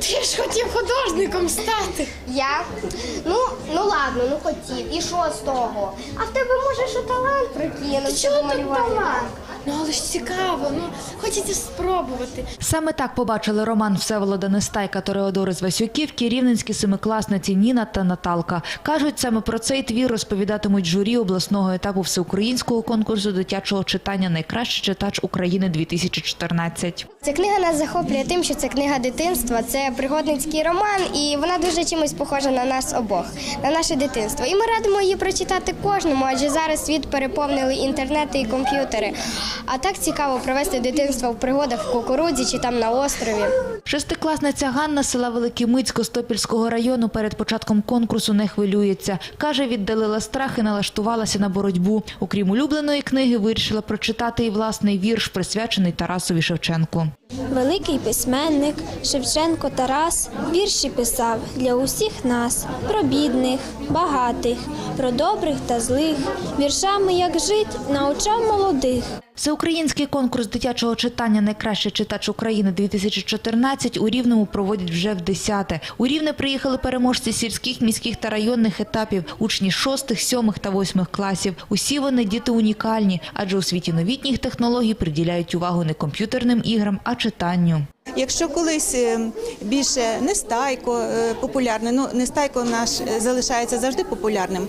Ти ж хотів художником стати. Я? Ну, ну ладно, ну хотів. І що з того? А в тебе може що талант прикинути? Чого тут талант? Ну але ж цікаво, ну хочеться спробувати. Саме так побачили роман Всеволода Нестайка Тореодори з Васюківки рівненські семикласниці Ніна та Наталка. Кажуть, саме про цей твір розповідатимуть журі обласного етапу всеукраїнського конкурсу дитячого читання Найкращий читач України 2014 Ця книга нас захоплює тим, що це книга дитинства, це пригодницький роман, і вона дуже чимось похожа на нас обох, на наше дитинство. І ми радимо її прочитати кожному, адже зараз світ переповнили інтернети і комп'ютери. А так цікаво провести дитинство в пригодах в кукурудзі чи там на острові. Шестикласниця Ганна села Великий Миць Костопільського району перед початком конкурсу не хвилюється. Каже, віддалила страх і налаштувалася на боротьбу. Окрім улюбленої книги, вирішила прочитати і власний вірш, присвячений Тарасові Шевченку. Великий письменник Шевченко Тарас вірші писав для усіх нас про бідних, багатих, про добрих та злих, віршами як жить научав молодих. Всеукраїнський конкурс дитячого читання Найкращий читач України 2014 у Рівному проводять вже в десяте. У Рівне приїхали переможці сільських, міських та районних етапів, учні шостих, сьомих та восьмих класів. Усі вони діти унікальні, адже у світі новітніх технологій приділяють увагу не комп'ютерним іграм, а читанню. Якщо колись е, більше нестайко е, популярне, ну нестайко наш е, залишається завжди популярним,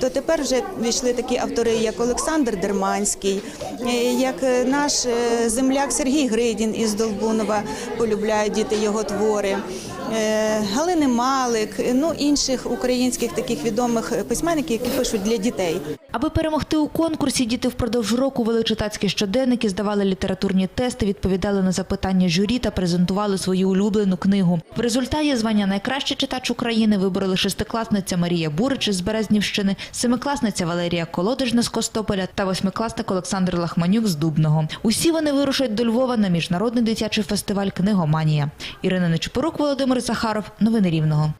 то тепер вже війшли такі автори, як Олександр Дерманський, як наш земляк Сергій Гридін із Долбунова, полюбляють діти його твори. Е, Галини Малик, е, ну інших українських таких відомих письменників, які пишуть для дітей. Аби перемогти у конкурсі, діти впродовж року вели читацькі щоденники, здавали літературні тести, відповідали на запитання журі та презентували свою улюблену книгу. В результаті звання найкращий читач України вибороли шестикласниця Марія Бурич із Березнівщини, семикласниця Валерія Колодежна з Костополя та восьмикласник Олександр Лахманюк з Дубного. Усі вони вирушать до Львова на міжнародний дитячий фестиваль Книгоманія. Ірина Нечупорук, Володимир Захаров. Новини Рівного.